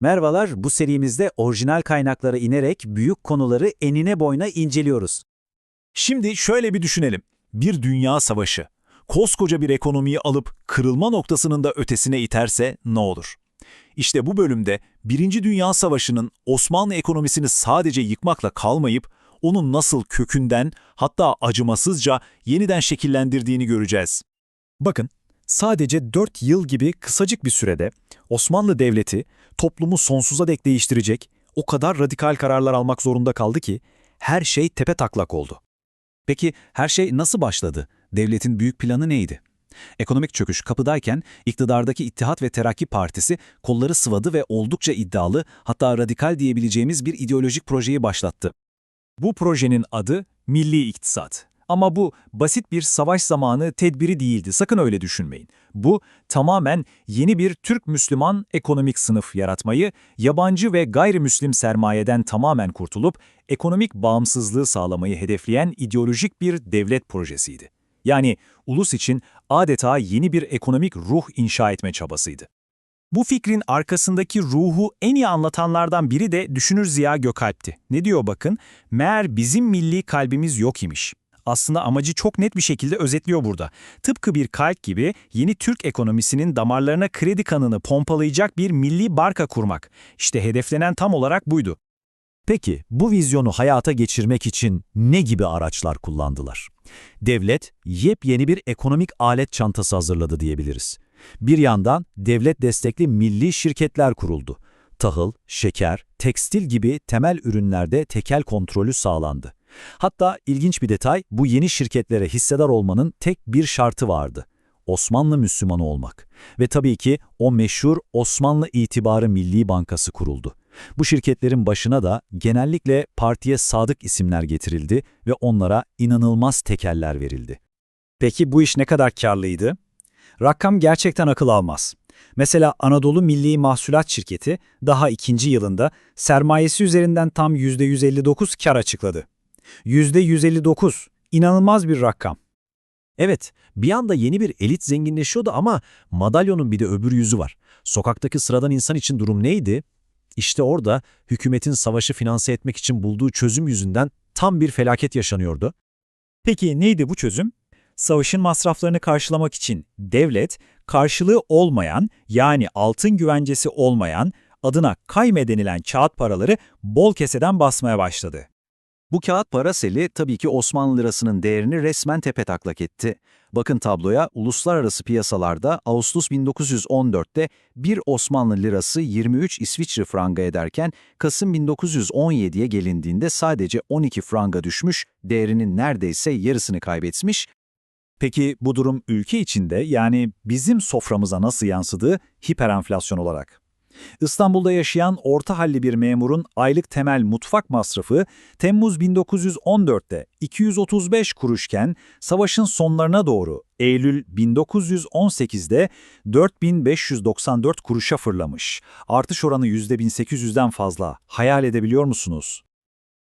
Merhabalar, bu serimizde orijinal kaynaklara inerek büyük konuları enine boyuna inceliyoruz. Şimdi şöyle bir düşünelim. Bir dünya savaşı. Koskoca bir ekonomiyi alıp kırılma noktasının da ötesine iterse ne olur? İşte bu bölümde Birinci Dünya Savaşı'nın Osmanlı ekonomisini sadece yıkmakla kalmayıp onu nasıl kökünden hatta acımasızca yeniden şekillendirdiğini göreceğiz. Bakın, sadece 4 yıl gibi kısacık bir sürede Osmanlı Devleti toplumu sonsuza dek değiştirecek o kadar radikal kararlar almak zorunda kaldı ki her şey tepe taklak oldu. Peki her şey nasıl başladı? Devletin büyük planı neydi? Ekonomik çöküş kapıdayken iktidardaki İttihat ve Terakki Partisi kolları sıvadı ve oldukça iddialı hatta radikal diyebileceğimiz bir ideolojik projeyi başlattı. Bu projenin adı Milli İktisat. Ama bu basit bir savaş zamanı tedbiri değildi, sakın öyle düşünmeyin. Bu tamamen yeni bir Türk-Müslüman ekonomik sınıf yaratmayı, yabancı ve gayrimüslim sermayeden tamamen kurtulup ekonomik bağımsızlığı sağlamayı hedefleyen ideolojik bir devlet projesiydi. Yani ulus için adeta yeni bir ekonomik ruh inşa etme çabasıydı. Bu fikrin arkasındaki ruhu en iyi anlatanlardan biri de düşünür Ziya Gökalp'ti. Ne diyor bakın? Meğer bizim milli kalbimiz yok imiş. Aslında amacı çok net bir şekilde özetliyor burada. Tıpkı bir kalp gibi yeni Türk ekonomisinin damarlarına kredi kanını pompalayacak bir milli barka kurmak. İşte hedeflenen tam olarak buydu. Peki bu vizyonu hayata geçirmek için ne gibi araçlar kullandılar? Devlet yepyeni bir ekonomik alet çantası hazırladı diyebiliriz. Bir yandan devlet destekli milli şirketler kuruldu. Tahıl, şeker, tekstil gibi temel ürünlerde tekel kontrolü sağlandı. Hatta ilginç bir detay bu yeni şirketlere hissedar olmanın tek bir şartı vardı. Osmanlı Müslümanı olmak. Ve tabii ki o meşhur Osmanlı İtibarı Milli Bankası kuruldu. Bu şirketlerin başına da genellikle partiye sadık isimler getirildi ve onlara inanılmaz tekeller verildi. Peki bu iş ne kadar karlıydı? Rakam gerçekten akıl almaz. Mesela Anadolu Milli Mahsulat Şirketi daha ikinci yılında sermayesi üzerinden tam %159 kar açıkladı. %159, inanılmaz bir rakam. Evet, bir anda yeni bir elit zenginleşiyordu ama madalyonun bir de öbür yüzü var. Sokaktaki sıradan insan için durum neydi? İşte orada hükümetin savaşı finanse etmek için bulduğu çözüm yüzünden tam bir felaket yaşanıyordu. Peki neydi bu çözüm? Savaşın masraflarını karşılamak için devlet, karşılığı olmayan yani altın güvencesi olmayan adına kayme denilen kağıt paraları bol keseden basmaya başladı. Bu kağıt para seli tabii ki Osmanlı lirasının değerini resmen tepetaklak etti. Bakın tabloya uluslararası piyasalarda Ağustos 1914'te bir Osmanlı lirası 23 İsviçre franga ederken Kasım 1917'ye gelindiğinde sadece 12 franga düşmüş, değerinin neredeyse yarısını kaybetmiş. Peki bu durum ülke içinde yani bizim soframıza nasıl yansıdı hiperenflasyon olarak? İstanbul'da yaşayan orta halli bir memurun aylık temel mutfak masrafı Temmuz 1914'te 235 kuruşken savaşın sonlarına doğru Eylül 1918'de 4594 kuruşa fırlamış. Artış oranı %1800'den fazla. Hayal edebiliyor musunuz?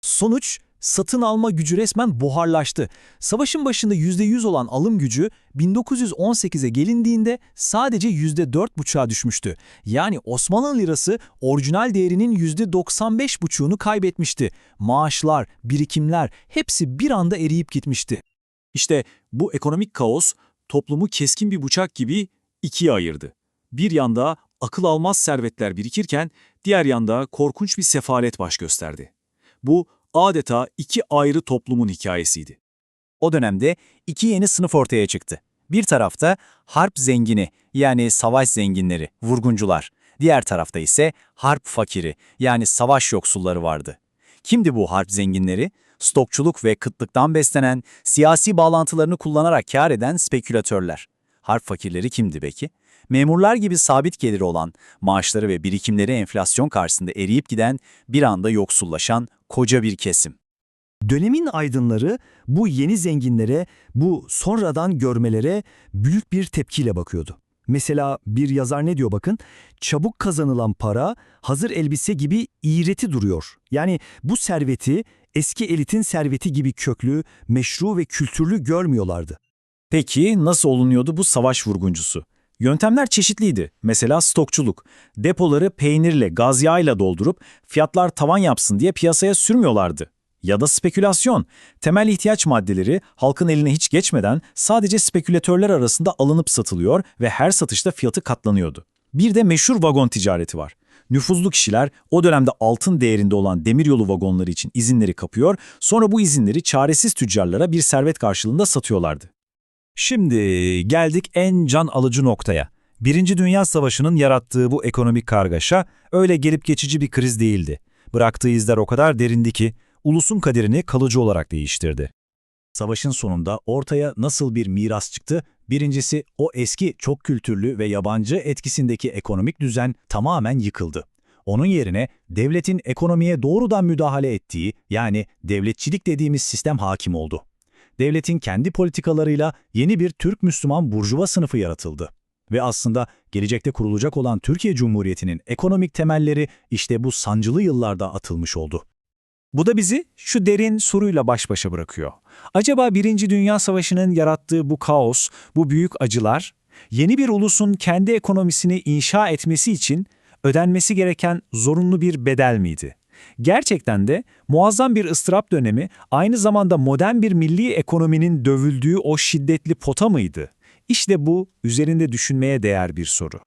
Sonuç, satın alma gücü resmen buharlaştı. Savaşın başında %100 olan alım gücü 1918'e gelindiğinde sadece %4,5'a düşmüştü. Yani Osmanlı lirası orijinal değerinin %95,5'unu kaybetmişti. Maaşlar, birikimler hepsi bir anda eriyip gitmişti. İşte bu ekonomik kaos toplumu keskin bir bıçak gibi ikiye ayırdı. Bir yanda akıl almaz servetler birikirken diğer yanda korkunç bir sefalet baş gösterdi. Bu adeta iki ayrı toplumun hikayesiydi. O dönemde iki yeni sınıf ortaya çıktı. Bir tarafta harp zengini yani savaş zenginleri, vurguncular. Diğer tarafta ise harp fakiri yani savaş yoksulları vardı. Kimdi bu harp zenginleri? Stokçuluk ve kıtlıktan beslenen, siyasi bağlantılarını kullanarak kar eden spekülatörler. Harp fakirleri kimdi peki? Memurlar gibi sabit geliri olan, maaşları ve birikimleri enflasyon karşısında eriyip giden, bir anda yoksullaşan koca bir kesim. Dönemin aydınları bu yeni zenginlere, bu sonradan görmelere büyük bir tepkiyle bakıyordu. Mesela bir yazar ne diyor bakın? Çabuk kazanılan para hazır elbise gibi iğreti duruyor. Yani bu serveti eski elitin serveti gibi köklü, meşru ve kültürlü görmüyorlardı. Peki nasıl olunuyordu bu savaş vurguncusu? Yöntemler çeşitliydi. Mesela stokçuluk. Depoları peynirle, gaz yağıyla doldurup fiyatlar tavan yapsın diye piyasaya sürmüyorlardı. Ya da spekülasyon. Temel ihtiyaç maddeleri halkın eline hiç geçmeden sadece spekülatörler arasında alınıp satılıyor ve her satışta fiyatı katlanıyordu. Bir de meşhur vagon ticareti var. Nüfuzlu kişiler o dönemde altın değerinde olan demiryolu vagonları için izinleri kapıyor, sonra bu izinleri çaresiz tüccarlara bir servet karşılığında satıyorlardı. Şimdi geldik en can alıcı noktaya. Birinci Dünya Savaşı'nın yarattığı bu ekonomik kargaşa öyle gelip geçici bir kriz değildi. Bıraktığı izler o kadar derindi ki ulusun kaderini kalıcı olarak değiştirdi. Savaşın sonunda ortaya nasıl bir miras çıktı? Birincisi o eski çok kültürlü ve yabancı etkisindeki ekonomik düzen tamamen yıkıldı. Onun yerine devletin ekonomiye doğrudan müdahale ettiği yani devletçilik dediğimiz sistem hakim oldu. Devletin kendi politikalarıyla yeni bir Türk-Müslüman burjuva sınıfı yaratıldı. Ve aslında gelecekte kurulacak olan Türkiye Cumhuriyeti'nin ekonomik temelleri işte bu sancılı yıllarda atılmış oldu. Bu da bizi şu derin soruyla baş başa bırakıyor. Acaba Birinci Dünya Savaşı'nın yarattığı bu kaos, bu büyük acılar, yeni bir ulusun kendi ekonomisini inşa etmesi için ödenmesi gereken zorunlu bir bedel miydi? Gerçekten de muazzam bir ıstırap dönemi aynı zamanda modern bir milli ekonominin dövüldüğü o şiddetli pota mıydı? İşte bu üzerinde düşünmeye değer bir soru.